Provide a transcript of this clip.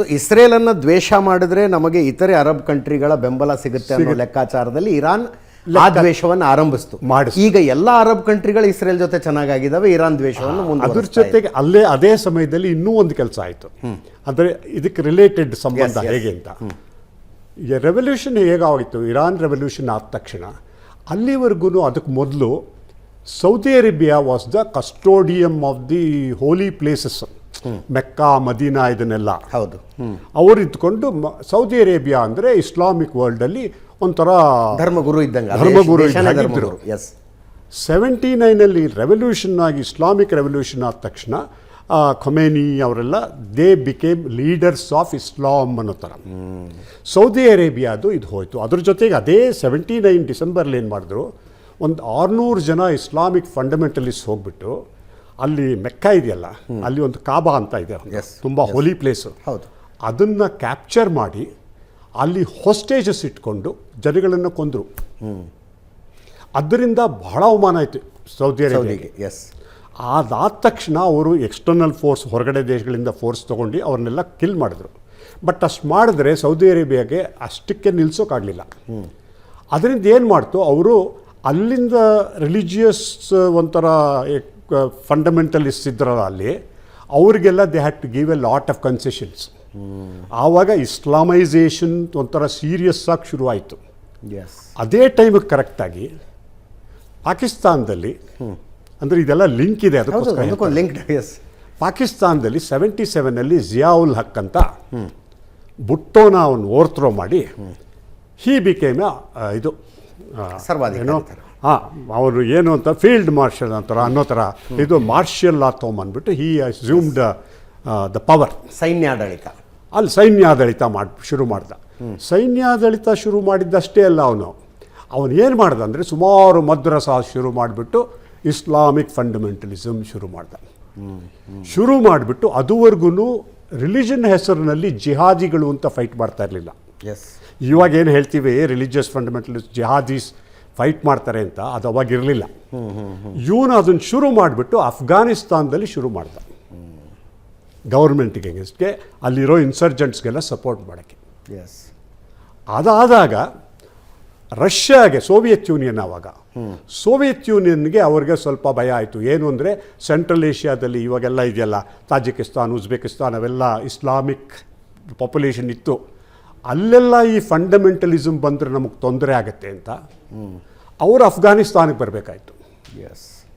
So ಇಸ್ರೇಲನ್ನು ದ್ವೇಷ ಮಾಡಿದ್ರೆ ನಮಗೆ ಇತರೆ ಅರಬ್ ಕಂಟ್ರಿಗಳ ಬೆಂಬಲ ಸಿಗುತ್ತೆ ಅನ್ನೋ ಲೆಕ್ಕಾಚಾರದಲ್ಲಿ ಇರಾನ್ ಆ ದ್ವೇಷವನ್ನು ಆರಂಭಿಸ್ತು. ಮಾಡಿ ಈಗ ಎಲ್ಲ ಅರಬ್ ಕಂಟ್ರಿಗಳು ಇಸ್ರೇಲ್ ಜೊತೆ ಚೆನ್ನಾಗಿದ್ದಾವೆ ಇರಾನ್ ದ್ವೇಷವನ್ನು ಅದ್ರ ಜೊತೆಗೆ ಅಲ್ಲೇ ಅದೇ ಸಮಯದಲ್ಲಿ ಇನ್ನೂ ಒಂದು ಕೆಲಸ ಆಯಿತು. ಅಂದರೆ ಇದಕ್ಕೆ ರಿಲೇಟೆಡ್ ಸಂಬಂಧ. ಹೇಗೆ ಅಂತ. ರೆವಲ್ಯೂಷನ್ ಹೇಗಾಗಿತ್ತು? ಇರಾನ್ ರೆವಲ್ಯೂಷನ್ ಆದ ತಕ್ಷಣ ಅಲ್ಲಿವರೆಗೂ ಅದಕ್ಕೆ ಮೊದಲು Saudi Arabia was the custodian of the holy places Mecca Medina ಇದನ್ನೆಲ್ಲ. ಹೌದು. ಅವರು ಇದ್ಕೊಂಡು ಸೌದಿ ಅರೇಬಿಯಾ ಅಂದರೆ ಇಸ್ಲಾಮಿಕ್ ವರ್ಲ್ಡಲ್ಲಿ ಒಂಥರ ಧರ್ಮಗುರು ಇದ್ದಂಗೆ. ಧರ್ಮಗುರು ಸೆವೆಂಟಿ. ಎಸ್ ಸೆವೆಂಟಿ ನೈನಲ್ಲಿ ರೆವಲ್ಯೂಷನ್ ಆಗಿ ಇಸ್ಲಾಮಿಕ್ ರೆವಲ್ಯೂಷನ್ ಆದ ತಕ್ಷಣ ಖೊಮೇನಿ ಅವರೆಲ್ಲ they became leaders of Islam ಅನ್ನೋ ಥರ. ಸೌದಿ ಅರೇಬಿಯಾದು ಇದು ಹೋಯಿತು. ಅದ್ರ ಜೊತೆಗೆ ಅದೇ ಸೆವೆಂಟಿ ನೈನ್ ಡಿಸೆಂಬರ್ಲಿ ಏನು ಮಾಡಿದ್ರು ಒಂದು ಆರುನೂರು ಜನ ಇಸ್ಲಾಮಿಕ್ ಫಂಡಮೆಂಟಲಿಸ್ಟ್ ಹೋಗ್ಬಿಟ್ಟು ಅಲ್ಲಿ ಮೆಕ್ಕ ಇದೆಯಲ್ಲ ಅಲ್ಲಿ ಒಂದು ಕಾಬಾ ಅಂತ ಇದೆ ತುಂಬ ಹೋಲಿ ಪ್ಲೇಸು ಹೌದು. ಅದನ್ನು ಕ್ಯಾಪ್ಚರ್ ಮಾಡಿ ಅಲ್ಲಿ ಹೊಸ್ಟೇಜಸ್ ಇಟ್ಕೊಂಡು ಜನಗಳನ್ನು ಕೊಂದರು. ಅದರಿಂದ ಬಹಳ ಅವಮಾನ ಆಯಿತು ಸೌದಿ ಅರೇಬಿಯಾಗೆ. ಎಸ್ ಅದಾದ ತಕ್ಷಣ ಅವರು ಎಕ್ಸ್ಟರ್ನಲ್ ಫೋರ್ಸ್ ಹೊರಗಡೆ ದೇಶಗಳಿಂದ ಫೋರ್ಸ್ ತೊಗೊಂಡು ಅವ್ರನ್ನೆಲ್ಲ ಕಿಲ್ ಮಾಡಿದ್ರು. ಬಟ್ ಅಷ್ಟು ಮಾಡಿದ್ರೆ ಸೌದಿ ಅರೇಬಿಯಾಗೆ ಅಷ್ಟಕ್ಕೆ ನಿಲ್ಸೋಕ್ಕಾಗಲಿಲ್ಲ ಅದರಿಂದ ಏನು ಮಾಡ್ತು ಅವರು ಅಲ್ಲಿಂದ ರಿಲಿಜಿಯಸ್ ಒಂಥರ ಫಂಡಮೆಂಟಲಿಸ್ಟ್ ಇದ್ರಲ್ಲ ಅಲ್ಲಿ ಅವರಿಗೆಲ್ಲ they had to give a lot of concessions ಆವಾಗ ಇಸ್ಲಾಮೈಸೇಷನ್ ಒಂಥರ ಸೀರಿಯಸ್ ಆಗಿ ಶುರುವಾಯಿತು. ಅದೇ ಟೈಮಿಗೆ ಕರೆಕ್ಟಾಗಿ ಪಾಕಿಸ್ತಾನದಲ್ಲಿ ಅಂದರೆ ಇದೆಲ್ಲ ಲಿಂಕ್ ಇದೆ ಅದಕ್ಕೋಸ್ಕರ ಲಿಂಕ್ ಎಸ್ ಪಾಕಿಸ್ತಾನದಲ್ಲಿ ಸೆವೆಂಟಿ ಸೆವೆನಲ್ಲಿ ಜಿಯಾವುಲ್ ಹಕ್ ಅಂತ ಬುಟ್ಟೋನ ಅವನು ಓವರ್ತ್ರೋ ಮಾಡಿ ಹಿ ಬಿಕೇಮ್ ಇದು ಸರ್ವಾಧಿಕಾರಿ ಏನೋ. ಹಾಂ ಅವರು ಏನು ಅಂತ ಫೀಲ್ಡ್ ಮಾರ್ಷಲ್ ಅಂತಾರ ಅನ್ನೋ ಥರ. ಇದು ಮಾರ್ಷಿಯಲ್ ಲಾ ತೊಗೊಂಬಂದ್ಬಿಟ್ಟು ಹಿ ಅಸ್ಯೂಮ್ಡ್ ದ ಪವರ್. ಸೈನ್ಯಾಡಳಿತ. ಅಲ್ಲಿ ಸೈನ್ಯಾಡಳಿತ ಮಾಡಿ ಶುರು ಮಾಡ್ದ. ಸೈನ್ಯಾಡಳಿತ ಶುರು ಮಾಡಿದ್ದಷ್ಟೇ ಅಲ್ಲ ಅವನು. ಅವನು ಏನು ಮಾಡ್ದ ಅಂದರೆ ಸುಮಾರು ಮದ್ರಸ ಶುರು ಮಾಡಿಬಿಟ್ಟು ಇಸ್ಲಾಮಿಕ್ ಫಂಡಮೆಂಟಲಿಸಮ್ ಶುರು ಮಾಡ್ದ. ಶುರು ಮಾಡಿಬಿಟ್ಟು ಅದುವರೆಗೂ ರಿಲಿಜನ್ ಹೆಸರಿನಲ್ಲಿ ಜಿಹಾದಿಗಳು ಅಂತ ಫೈಟ್ ಮಾಡ್ತಾ ಇರಲಿಲ್ಲ. ಎಸ್ ಇವಾಗ ಏನು ಹೇಳ್ತೀವಿ ರಿಲಿಜಿಯಸ್ ಫಂಡಮೆಂಟಲಿಸ್ ಜಿಹಾದೀಸ್ ಫೈಟ್ ಮಾಡ್ತಾರೆ ಅಂತ ಅದು ಅವಾಗ ಇರಲಿಲ್ಲ. ಇವನು ಅದನ್ನು ಶುರು ಮಾಡಿಬಿಟ್ಟು ಅಫ್ಘಾನಿಸ್ತಾನದಲ್ಲಿ ಶುರು ಮಾಡ್ದ. ಗೌರ್ಮೆಂಟಿಗೆ ಅಗೇನ್ಸ್ಟ್ಗೆ ಅಲ್ಲಿರೋ ಇನ್ಸರ್ಜೆಂಟ್ಸ್ಗೆಲ್ಲ ಸಪೋರ್ಟ್ ಮಾಡೋಕ್ಕೆ. ಎಸ್ ಅದಾದಾಗ ರಷ್ಯಾಗೆ ಸೋವಿಯತ್ ಯೂನಿಯನ್ ಆವಾಗ ಸೋವಿಯತ್ ಯೂನಿಯನ್ಗೆ ಅವ್ರಿಗೆ ಸ್ವಲ್ಪ ಭಯ ಆಯಿತು. ಏನು ಅಂದರೆ ಸೆಂಟ್ರಲ್ ಏಷ್ಯಾದಲ್ಲಿ ಇವಾಗೆಲ್ಲ ಇದೆಯಲ್ಲ ತಾಜಿಕಿಸ್ತಾನ್ ಉಜ್ಬೇಕಿಸ್ತಾನ್ ಅವೆಲ್ಲ ಇಸ್ಲಾಮಿಕ್ ಪಾಪ್ಯುಲೇಷನ್ ಇತ್ತು. ಅಲ್ಲೆಲ್ಲ ಈ ಫಂಡಮೆಂಟಲಿಸಮ್ ಬಂದರೆ ನಮಗೆ ತೊಂದರೆ ಆಗುತ್ತೆ ಅಂತ. ಅವರು ಅಫ್ಘಾನಿಸ್ತಾನಕ್ಕೆ ಬರಬೇಕಾಯ್ತು. ಎಸ್